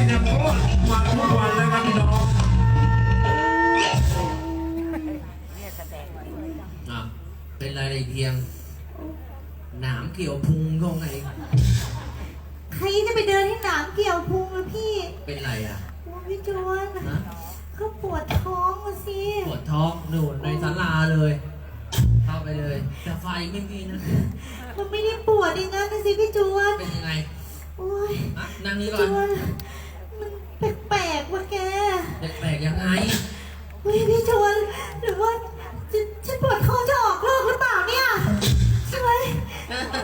กินอย่างโคตรมาทุกวันเลยครับพี่น้องอะเป็นอะไรเพียง หนามเกี่ยวพุงก็ไง ใครจะไปเดินให้หนามเกี่ยวพุงอะพี่เป็นไรอะโอ้พี่จวนนะเขาปวดท้องอะสิ ปวดท้องหนูในศาลาเลย เข้าไปเลย แต่ไฟไม่มีนะ มันไม่ได้ปวดอย่างนั้นนะสิพี่จวนเป็นยังไงโอ้ย อะนั่งนี่ก่จอน วนมัน แปลกๆว่ะแกแปลกๆยังไงเฮ้ยพี่จวนหรือว่าจะฉันปวดท้องจะออกลูกหรือเปล่าเนี่ยใช่ไหม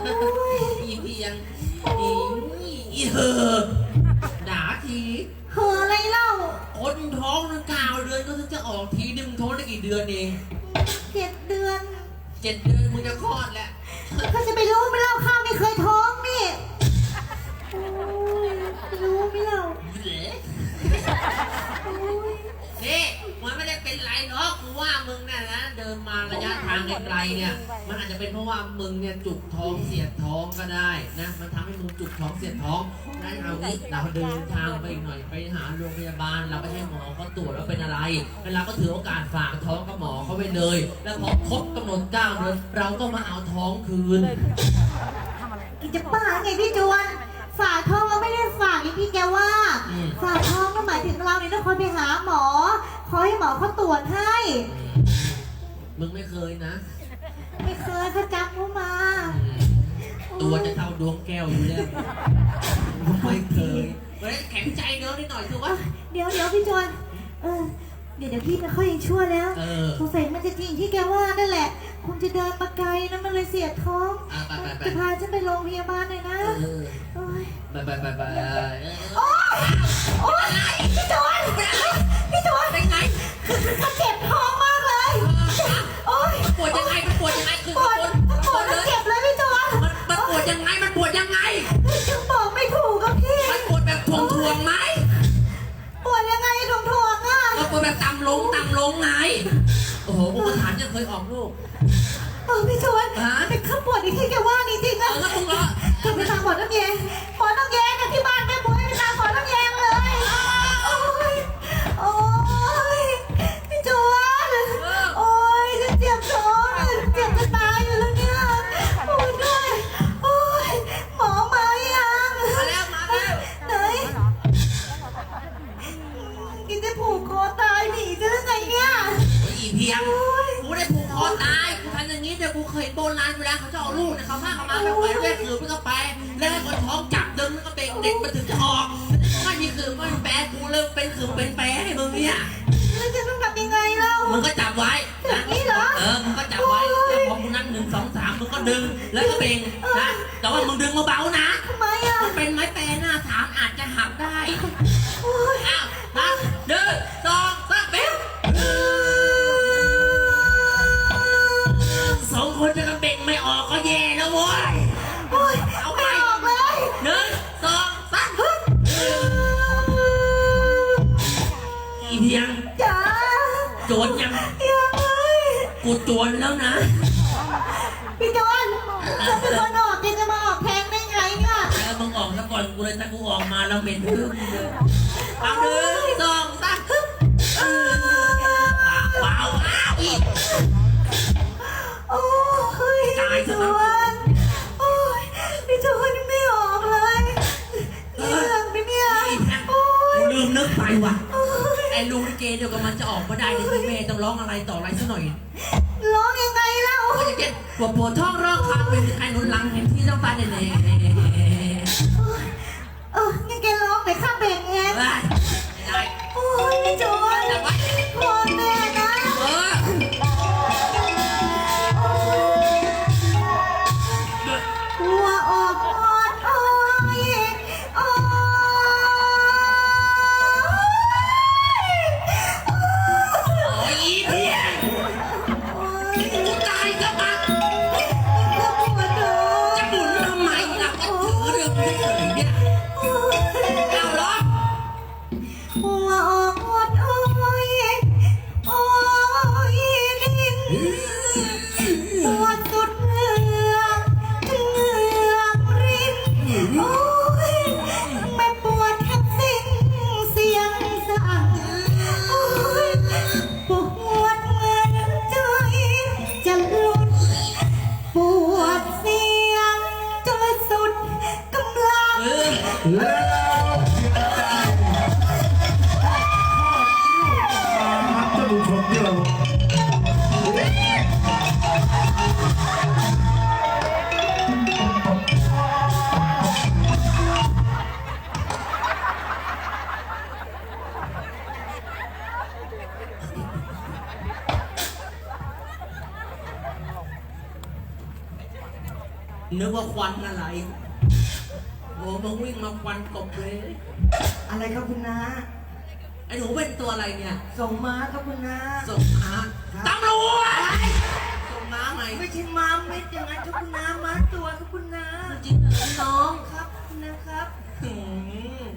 โอ้ยอีเพียงอีอีเหอะด่าทีเหอะอะไรเล่าคนท้องนึงเก้าเดือนก็ถึงจะออกทีนึงท้องได้กี่เดือนเองเจ็ดเดือนเจ็ดเดือนมึงจะคลอดแล้วก็จะไปรู้ไหม่เล่าข้าวไม่เคยท้องนี่โอ้ย รู้ไหม่เล่าเหละโอ้ยนี่มันไม่ได้เป็นไรหรอกกูว่ามึงเนี่ยนะเดินมาระยะทางไกลๆเนี่ย มันอาจจะเป็นเพราะว่ามึงเนี่ยจุกท้องเสียดท้องก็ได้นะมันทำให้มึงจุกท้องเสียดท้องงั้นเอางี้เราเดินทางไปอีกหน่อยไปหาโรงพยาบาลเราไปให้หมอเขาตรวจว่าเป็นอะไรแล้วเราก็ถือโอกาสฝากท้องกับหมอเขาไปเลย แล้วพอครบกำหนดเก้าเดือนเราก็มาเอาท้องคืน กินจะบ้าไงพี่จวน ฝากท้องเราไม่ได้ฝากอย่างที่แกว่า อืมฝากท้องก็หมายถึงเราเนี่ยต้องคอยไปหาหมอ ขอให้หมอเขาตรวจให้ มึงไม่เคยนะไม่เคยเขาจำเขามาตัวจะเท่าดวงแก้วอยู่แล้วไม่เคยเฮ้ยแข็งใจเดินนิดหน่อยคือว่า เดี๋ยวเดี๋ยวพี่จวนเออ เดี๋ยวเดี๋ยวพี่เขายังชั่วแล้วเออ สงสัยมันจะจริงที่แกว่านั่นแหละ คงจะเดินมาไกลนะมันเลยเสียดท้อง อะไปไปไป จะพาฉันไปโรงพยาบาลหน่อยนะ เออโอ้ ยไปไปไปไปโอ๊ยโอ๊ยพี่จวนพี่จวนเป็นไงเขาเจ็บท้องมากเลย โอ๊ยปวดยังไงมันปวดยังไงคือปวดปวดปวดแล้วเจ็บเลยพี่จวนมันมันปวดยังไงมันปวดยังไงยังบอกไม่ถูกกับพี่มันปวดแบบทวงทวงไหมปวดยังไงทวงทวงอะมันปวดแบบต่ำลงต่ำลงไงโอ้โหกูประธานยังเคยออกลูกเออพี่จวนเป็นข้าปวดอีกที่แกว่านี่จริงอะอแล้วมึงเหรอ ก็ไปตามหมอน้ำแยงหมอน้ำแยงอะที่บ้าน โจรยังยังเลยกูโจรแล้วนะ พี่จอนจะเป็นคนออกแกจะมาออกแทงได้ไงเนี่ยแล้วมึงออกซะก่อนกูเลยถ้ากูออกมาแล้วเหม็นพึ่งเลยเอาหนึ่งสองสามเออปากเปล่าอ้าวอีกโอ้ยตายพี่ซะจมั้งวนโอ้ยพี่จวนไม่ออกเลยเรื่องไปเนี่ยโอ้ยกูลืมนึกไปว่ะโอ้ยไอ้ลุงลิเกเดียวกับมันจะออกมาได้ในที่แม่ต้องร้องอะไรต่ออะไรสักหน่อยร้องยังไงเล่าก็จะเก็บปวดปวดท้องร้องคางเป็นไอ้หนุนหลังเห็นที่ต้องตาแน่ๆเอองั้นแกร้องแต่ข้าเบ่งเองได้ได้โอ้ยพี่จวนจับไว้พ ว่าควันอะไร โอ้มึงวิ่งมาควันกบเลยอะไรครับคุณน้าไอ้หนูเป็นตัวอะไรเนี่ย ส่งมาครับคุณน้าส่งม้าตำรวจส่งม้าไหมไม่ใช่มาเม็ดอย่างนั้นครับคุณน้ามาตัวครับคุณน้าจริงเหรอน้องครับคุณน้าครับหืม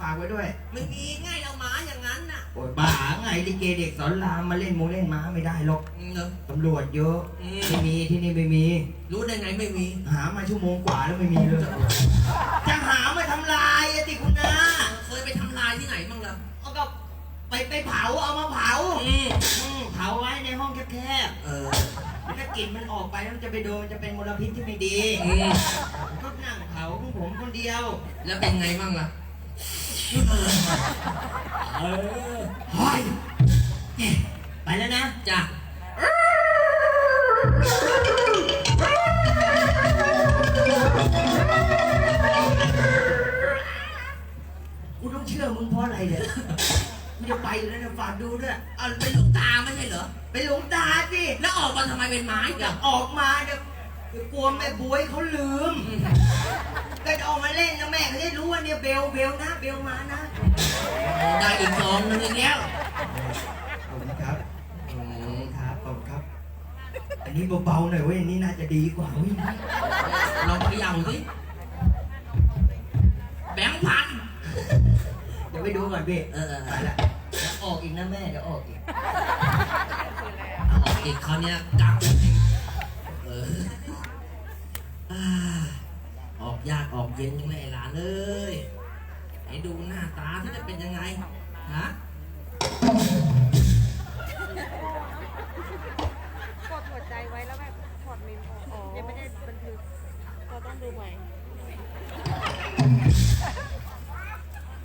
ฝากไว้ด้วยไม่มีง่ายเอาม้าอย่างนั้นน่ะโอ้ยบ้าไงลิเกเด็กสอนรามมาเล่นโมเล่นม้าไม่ได้หรอกเนอะตำรวจเยอะอืมไม่มีที่นี่ไม่มี รู้ได้ไงไม่มี หามาชั่วโมงกว่าแล้วไม่มีเลยจะหามาทำลายอะติคุณนาเคยไปทำลายที่ไหนบ้างล่ะเอาก็ไปไปเผาเอามาเผาอืมอืมเผาไว้ในห้องแคบเออๆถ้ากลิ่นมันออกไปแล้วมันจะไปโดนมันจะเป็นมลพิษที่ไม่ดีอืมก็นั่งเผาของผมคนเดียว แล้วเป็นไงบ้างล่ะ เออเฮ้ยไปแล้วนะจ้ะกูต้องเชื่อมึงเพราะอะไรเนี่ยกูจะไปแล้วนะฝากดูด้วยเอาเป็นหลวงตาไม่ใช่เหรอ ไปหลงตาสิแล้วออกมาทำไมเป็นไม้อกัยานกออกมาเดี๋ย วเดี๋ยวกลัวแม่บวยเขาลืมก็จะออกมาเล่นนะแม่เขาจะรู้ว่าเนี่ยเบลเบลนะเบลมานะได้อีกซองหนึงอีกแล้วขอบคุณครับอืขอบมคุณครับขอบคุณครับ อันนี้เบาๆหน่อยเว้ยอันนี้น่าจะดีกว่าเว้ยลองเขย่าสิแบงค์พันเดี๋ยวไปดูก่อนพี่เออเออไปละเดี๋ยวออกอีกนะแม่เดี๋ยวออกอีกเอาออกอีกเขาวเนี้ยกักอีกเออ ยากออกเย็นยังไงหลานเอ้ยให้ดูหน้าตาที่จะเป็นยังไง ฮะกดหัวใจไว้แล้วแบบถอดมิมออกยังไม่ได้บันทึกเราต้องดูใหม่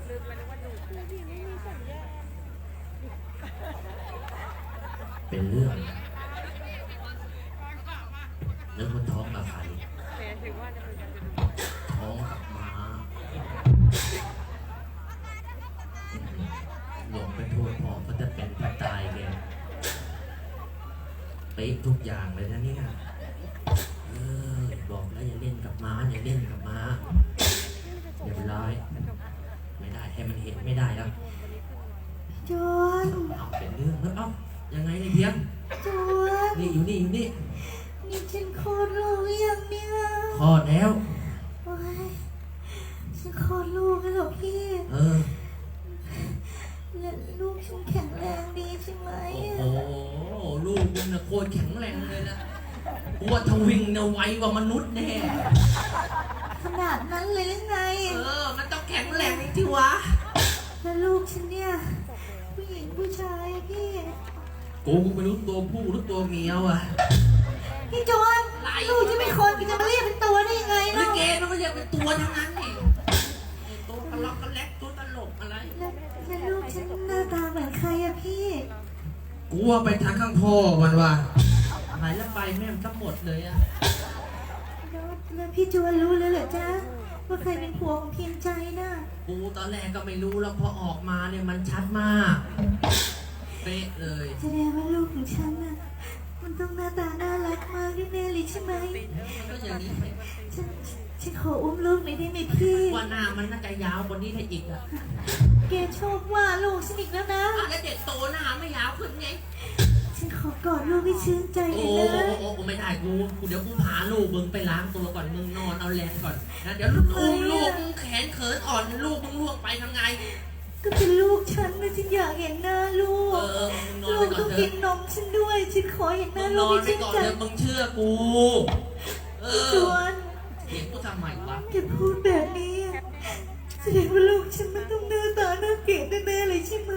ลืมไปนึกว่าดูดูดีไม่มีสัญญาณเป็นเรื่องเรื่องคนท้องกับใคร แต่ถึงว่าจะเป็น เป๊ะทุกอย่างเลยนะเนี่ยเออบอกแล้วอย่าเล่นกับม้าอย่าเล่นกับม้าเรียบร้อย ไม่ได้ให้มันเห็นไม่ได้แล้วจวนเอาเป็นเรื่องแล้วเอ้ายังไงเนี่ยเพียงจวนนี่อยู่นี่อยู่นี่นี่ฉันคลอดลูกหรือยังเนี่ยคลอดแล้วโอ้ยฉันคลอดลูกแล้วเหรอพี่ เออ แล้วลูกฉันแข็งแรงดีใช่ไหมโอ้โหลูกมึงนะโคตรแข็งแรงเลยนะกูว่าทวิงนะไวกว่ามนุษย์แน่ ขนาดนั้นเลยหรือไงเออ มันต้องแข็งแรงที่วะ แล้วลูกฉันเนี่ยผู้หญิงผู้ชายอะพี่กูกูไม่รู้ตัวผู้หรือตัวเมียวอะ พี่จวนไรลูกฉันเป็นคนจะมาเรียกเป็นตัวได้ยังไงลิเนาะเกมันก็จะเป็นตัวทั้งนั้นนี่ กูว่าไปทางข้างพ่อมันว่ะหายแล้วไปแม่งทั้งหมดเลยอะแล้วแล้วพี่จวนรู้เลยเหรอจ๊ะว่าใครเป็นผัวของเพียงใจน่ะกูตอนแรกก็ไม่รู้แล้วพอออกมาเนี่ยมันชัดมาก เป๊ะเลย แสดงว่าลูกของฉันน่ะมันต้องหน้าตาน่ารักมากแน่ๆเลยใช่ไหมมันก็อย่างนี้ไปฉันฉันขออุ้มลูกหน่อยได้ไหมพี่ ว่าหน้ามันน่าจะยาวกว่านี้ถ้าอีกอะแกชอบว่าลูกฉันอีกแล้วนะ อะแล้วเด็กโตหน้าไม่ยาวขึ้นไง ฉันขอกอดลูกให้ชื่นใจโอ้เลยโหนะโอ้โหไม่ได้กูกูเดี๋ยวกูพาลูกมึงไปล้างตัวก่อนมึงนอนเอาแรงก่อนนะเดี๋ยวลูกลูกมึงแขนเขินอ่อนลูกมึงล่วงไปทำไง ก็เป็นลูกฉันนะฉันอยากเห็นหน้าลูเอกอมึงนอนลูไปกก่อต้อนงเถกิอะนนมฉันด้วย ฉันขอเห็นหมึน้างนลูกอนให้ไปชื่นก่อนใจเถอะมึงเชื่อกู เอจอวนเถียงกูทำไมวะ แกพูดแบบนี้อะ แสดงว่าลูกฉันมันต้องเน้าตาน่าเกลีดแน่ๆเลยใช่ไหม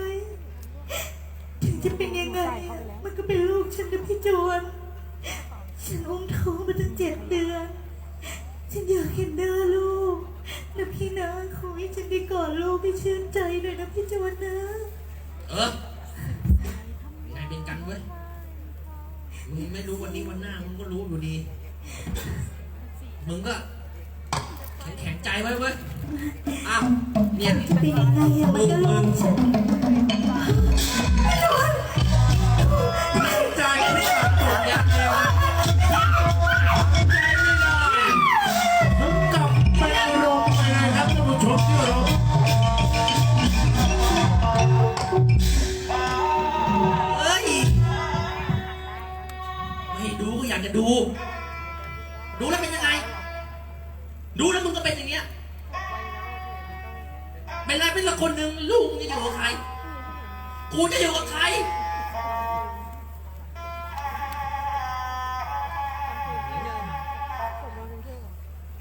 ถึงจะเป็นยังไงมันก็เป็นลูกฉันนะพี่จวน ฉันอุ้มท้องมาตั้งเจ็ดเดือน ฉันอยากเห็นหน้าลูกนะพี่นะขอให้ฉันได้กอดลูกให้ชื่นใจหน่อยนะพี่จวนนะ เออใครเป็นกันเว้ย มึงไม่รู้วันนี้วันหน้ามึงก็รู้อยู่ดี มึงก็ แข็งใจไว้เว้ย อ้าว เนี่ยจะเป็นยังไงอะมันก็ลูกฉันไม่ดตัวอย่าดียวผกับไปนเราเอ้ไม่ดูก็อยากจะดู ดูแล้ว กับใคร กูจะอยู่กับใคร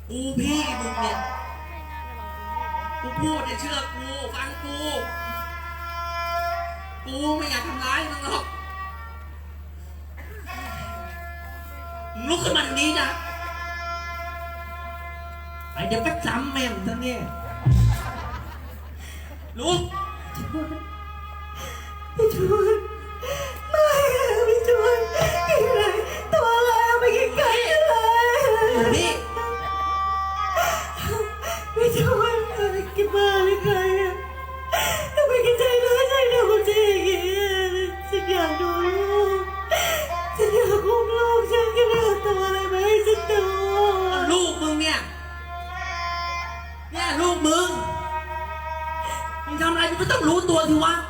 กูพี่มึงเนี่ย กูพูดอย่าเชื่อกู ฟังกู กูไม่อยากทำร้ายมึงหรอกมึงลุกขึ้นมาดีนะไอเดี๋ยวก็จำแม่งซะเนี่ยลุก พี่ชวด noir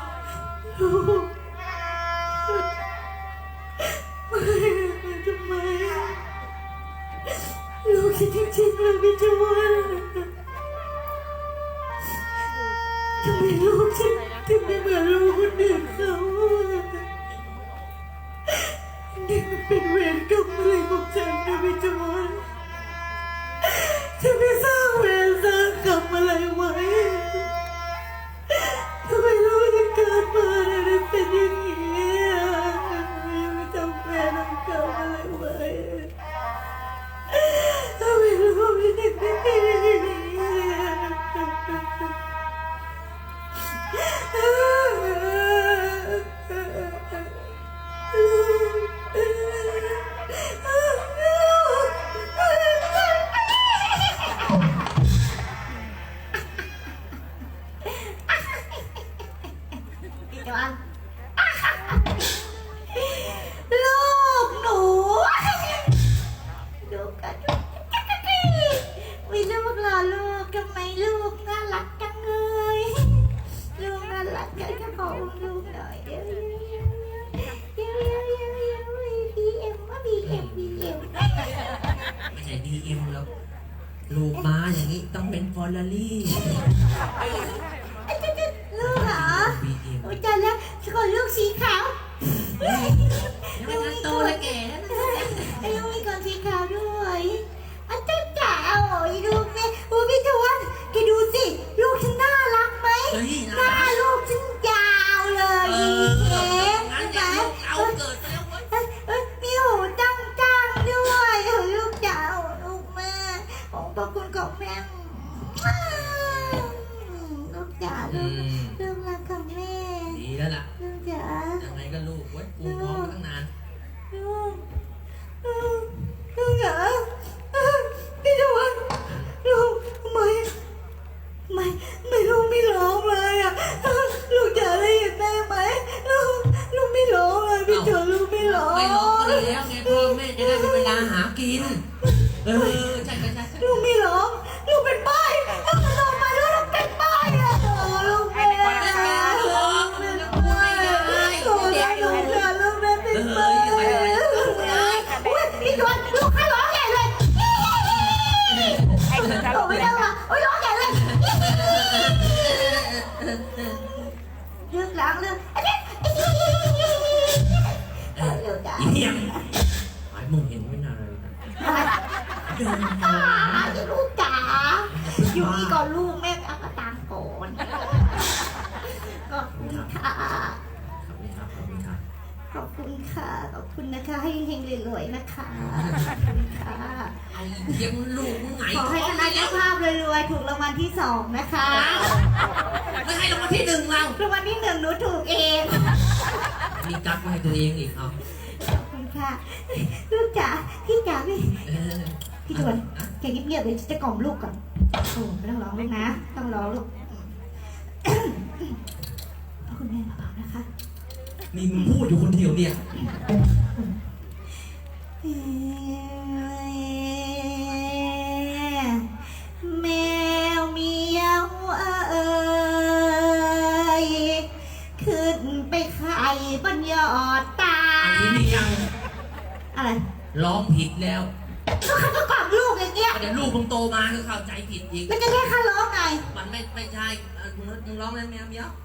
คุณนะคะให้เฮงๆรวยๆนะคะขอค่ะเอาเลี้งลูมึงไงขอให้คณะเจ้ภาพรวยๆถูกรางวัลที่สองนะคะไม่ให้รางวัลที่หนึ่งเรารางวัลที่หนึ่งหนูถูกเองมีกั๊กมาให้ตัวเองอีกเอาอบคุณคะลูกจ๋าพี่จ๋าพี่พี่ทวนแกเงียบๆเลยจะกล่อมลูกก่อนโอ้ไม่ต้องร้องลูกนะ ต้องร้องลูกขอบคุณแม่มเบาๆนะคะ นี่มึงพูดอยู่คนเดียวเนี่ย แมวเมียวเอ้ยขึ้นไปไข่บนยอดตา อันนี้นี่ยังอะไรร้องผิดแล้วก็เขาก็กล่อมลูกอย่างเงี้ย เดี๋ยวลูกมึงโตมาก็เข้าใจผิดอีก แล้วจะแค่ข้าร้องไง มันไม่ไม่ใช่เออมึงมึงร้องแล้วแมวเมียวเอ้ย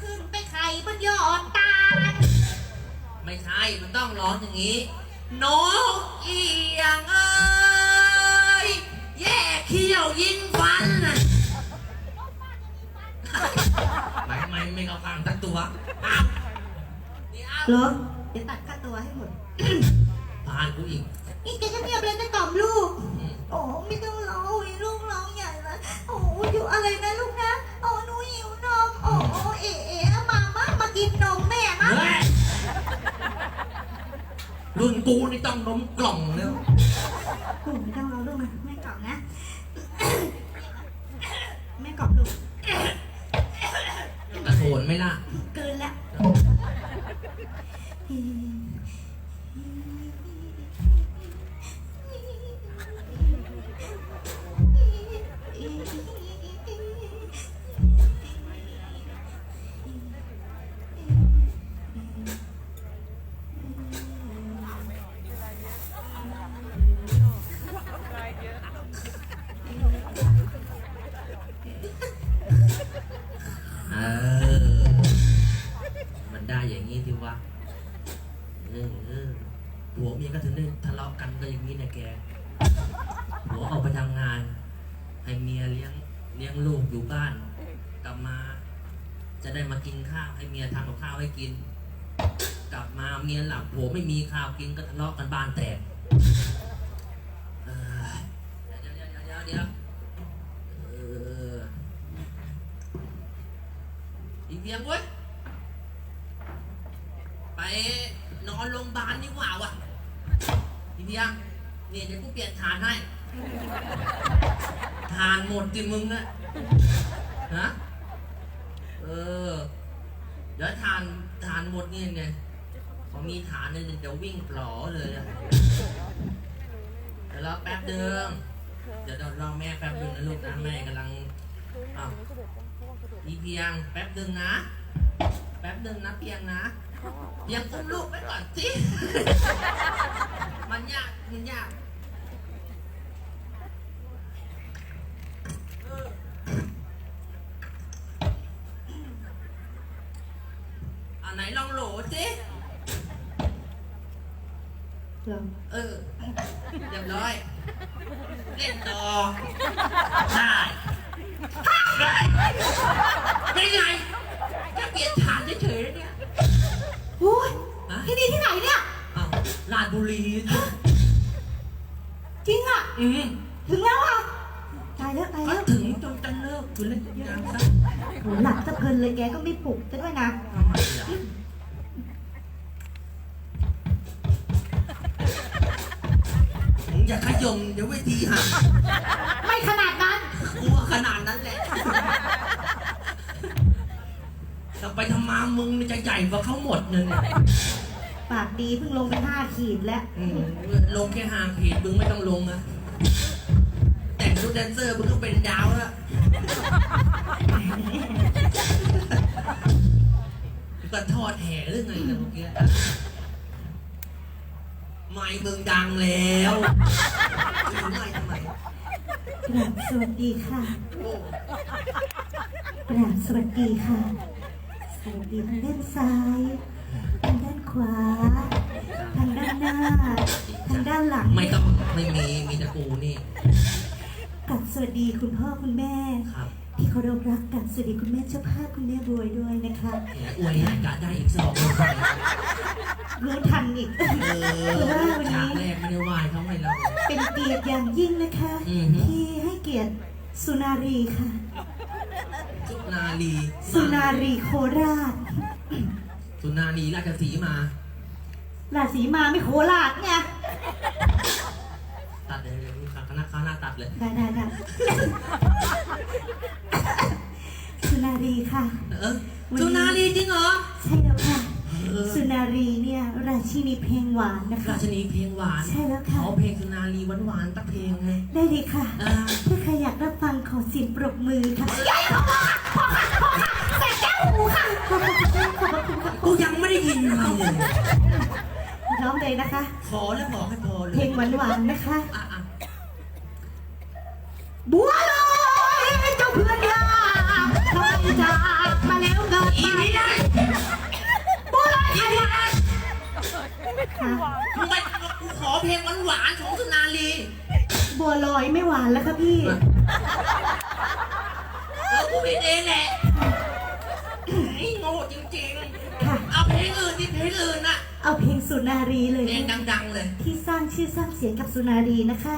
ขึ้นไปไข่บนยอดตาลไม่ใช่ มันต้องร้องอย่างนี้นกเอียงเอ้ยแย่เขี้ยวยิงฟันน่ะไม่ไม่ไม่เอาฟังทั้งตัวอ้าวนี่อ้าวเหรอเดี๋ยวตัดค่าตัวให้หมด ผ่านกูอีกนี่แกจะเงียบเลยจะกล่อมลูก อืมโอ้ไม่ต้องร้องอุ๊ยลูกร้องใหญ่เลยโอ้อยู่อะไรนะลูกนะ เอ๋เอ๋มามามากินนมแม่นะเฮ้ยรุ่นกูนี่ต้องนมกล่องแล้วโอ้ไม่ต้องร้องลูกนะ แม่กล่อมนะแม่กล่อมลูกกระโถนไหม่ล่ะ จะได้มากินข้าวให้เมียทำกับข้าวให้กิน กลับมาเมียหลับผัวไม่มีข้าวกินก็ทะเลาะกันบ้านแตก เดี๋ยวฐานฐานหมดเนี่ยไงเขามีฐานเนี่ยเดี๋ยววิ่งปลอเลยอะเดี๋ยวรอแป๊บเดิมเดี๋ยวเรารอแม่แป๊บเดิมนะลูกนะแม่กำลังอ้าวอีเพียงแป๊บหนึ่งนะ แป๊บหนึ่งนะเพียงนะเพียงอุ้มลูกไปก่อนสิมันยากมันยาก ถึงแล้วอะตายแล้วตายก็แล้วถึงจนจะเลิกคุณเล่นยางซะโหหลับสะเพลินเลยแกก็ไม่ปลุกจะด้วยนะทำไมล่ะมึงอย่าขยมเดี๋ยวเวทีหักไม่ขนาดนั้น กลัวขนาดนั้นแหละแต่ไปทำมามึงมันจะใหญ่กว่าเขาหมดเลยเนี่ยปากดีเพิ่งลงไปห้าขีดแล้ว อืมลงแค่ห่างขีดมึงไม่ต้องลงนะแต่ง ชุดแดนเซอร์มึงก็เป็นดาวแล้วก็ทอดแห่หรือไงนะเมื่อกี้ไม่มึงดังแล้วถือไม่ทำไมกราบสวัสดีค่ะโอ้กราบสวัสดีค่ะ สวัสดีทางด้านซ้าย ทางด้านขวา ทางด้านหน้า ทางด้านหลัง ไม่ต้องไม่มีมีแต่กูนี่กราบ สวัสดีคุณพ่อคุณแม่ ครับ ที่เคารพรักกับสวัสดีคุณแม่เจ้าภาพคุณแม่บวยด้วยนะคะเนี่ยอวยให้กะได้อีกสองคนไปรู้ทันอีกเอคือว่าอวันฉากนี้แรกไม่ได้ไหวเขาให้เราเป็นเกียรติอย่างยิ่งนะคะ อือฮึ ที่กียรติสุนารีค่ะ สุนารีสุนารีโคราช สุนารีราชสีมา ราศีมาไม่โคราชไงตัดเลยคณะ ข้าหน้าตัดเลย ได้ได้ได้สุนารีค่ะ เออสุนารีจริงเหรอ ใช่แล้วค่ะ เออ สุนารีเนี่ยราชินีเพลงหวานนะคะ ราชนีเพลงหวานใช่แล้วค่ะขอเพลงสุนารีหวานๆตักเพลงไง ได้เลยค่ะ อ่า ถ้าใครอยากรับฟังขอเสียงปรบมือค่ะยายพ่อค่ะพ่อค่ะพ่อค่ะแสบแก้วหูค่ะขอบคุณค่ะขอบคุณค่ะกูยังไม่ได้ยินอะไรเลยร้องเลยนะคะ ขอแล้วบอกให้พอเลเพลยงหวานๆนะคะ อะ เพลงหวานๆของสุนารีบัวลอยไม่หวานแล้วค่ะพี่เออกูผิดเองแหละไอ้โง่จริงค่ะๆ เอาเพลงอื่นที่เพลงอื่นน่ะเอาเพลงสุนารีเลยเพลงนะดังๆเลย ที่สร้างชื่อสร้างเสียงกับสุนารีนะคะ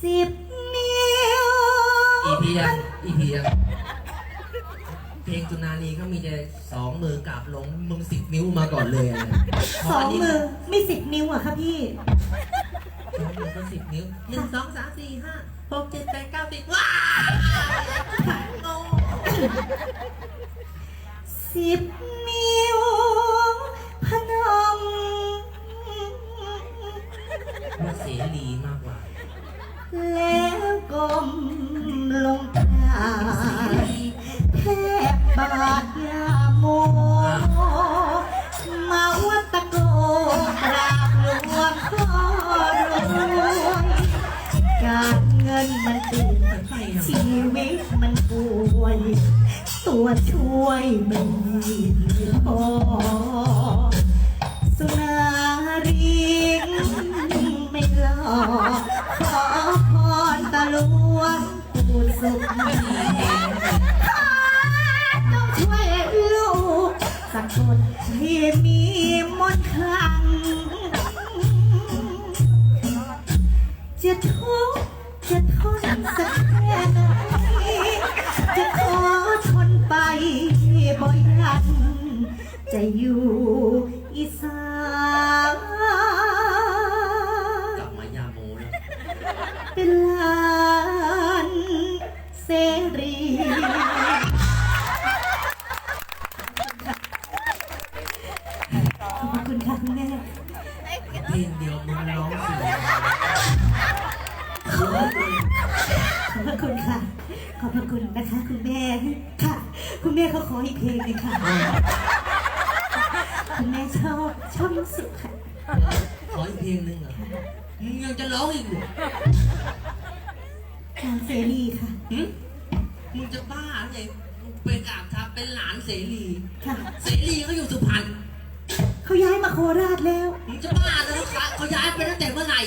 สิบนิ้ว อีเพียงอีเพียง เพลงสุนารีก็มีแต่สองมือกราบลงมึงสิบนิ้วมาก่อนเลยอะสองมือไม่สิบนิ้วอะค่ะพี่ สองมือก็สิบนิ้วหนึ่งสองสามสี่ห้าหกเจ็ดแปดเก้าสิบว้าวโง่สิบนิ้วพนม ว่าเสรีมากกว่าแล้วก้มลงกราบ แทบบาดยาโม มาวัดตะโกกราบหลวงพ่อรวยการเงินมันติดไปอะชีวิตมันป่วย ตัวช่วยไม่มีพอสุนารีไม่หลอขอพรตะลวงปู่สุข ที่มีมนต์ขลัง ยังจะร้องอีกเหรอนางเสรีค่ะ หึมึงจะบ้าไงมึงเป็นอาบทับเป็นหลานเสรี ค่ะ เสรีเขาอยู่สุพรรณ เขาย้ายมาโคราชแล้ว มึงจะบ้าแล้วเขาเขาย้ายไปตั้งแต่เมื่อไหร่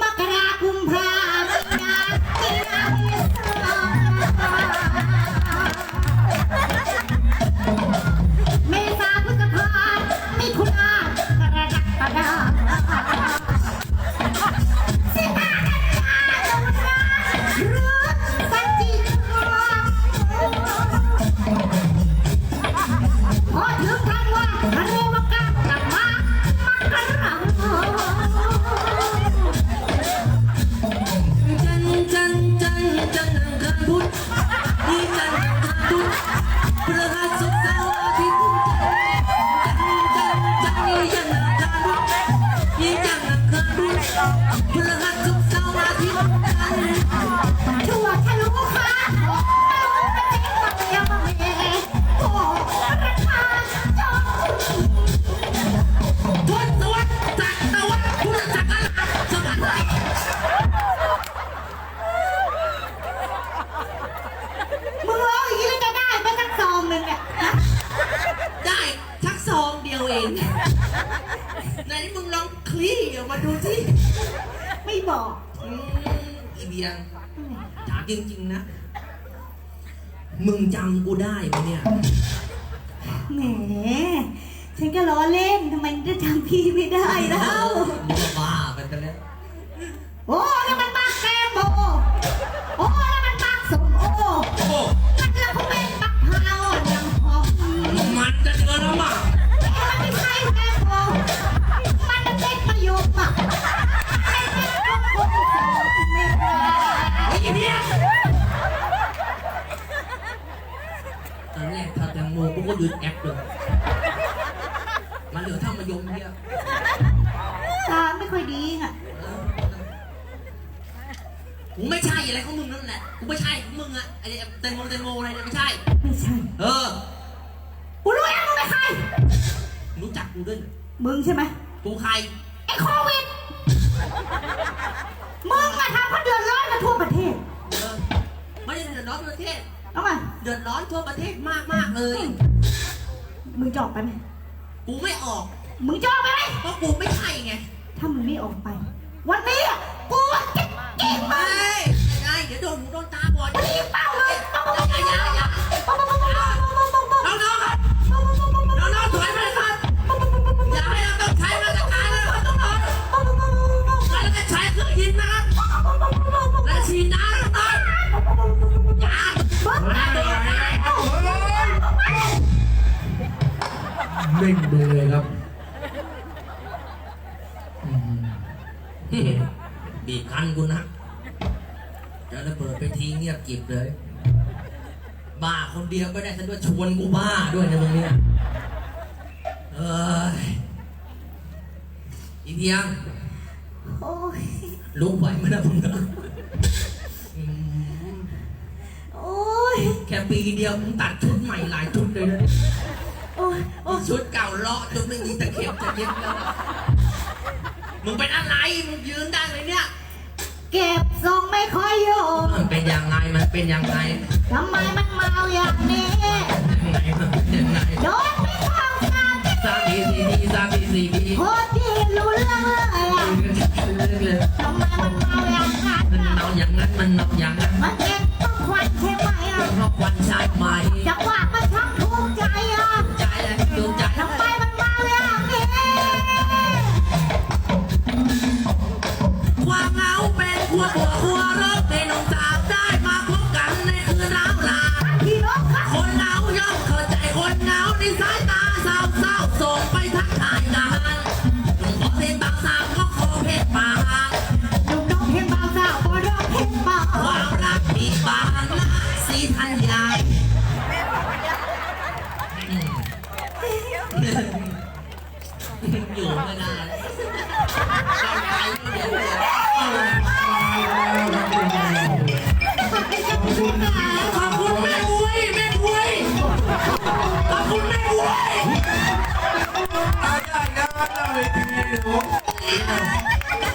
มกรากุมภามีนามีนาเม ถ้ามันไม่ออกไป วันนี้ งียบกิบเลย บ้าคนเดียวก็ได้ฉันด้วยชวนกูบ้าด้วยนะมึงเนี่ยเอออีเพียงโอ้ยลุกไหวไหมนะมึงนะโอ้ยแค่ปีเดียวมึงตัดชุดใหม่หลายชุดเลยนะโอ้ยชุดเก่าเลาะจนไม่มีตะเข็บจะเย็บแล้วมึงเป็นอะไรมึงยืนได้ไหมเนี่ย เก็บทรงไม่ค่อยโยู่มันเป็นยังไงมันเป็นยังไงทำไมมันเมาอย่างนี้ยังไงมันเป็นยังไงโดนไม่ทำงานสามปีสี่ปีสามปีสี่ปีโคตรดีรู้เรื่องเลยอะทำไมมันเมาอย่างนั้นมันเมาอย่างนั้นมันเมาอย่างนั้นมันเป็นต้องควันใช่ไหมอะงพราะควันใช่ไหมจังหวะมันช่างถูกใจอะ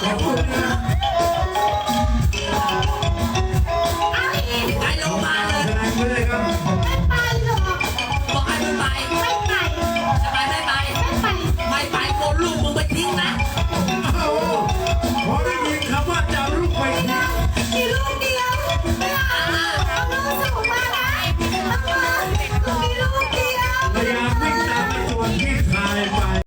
ขอบคุณนะ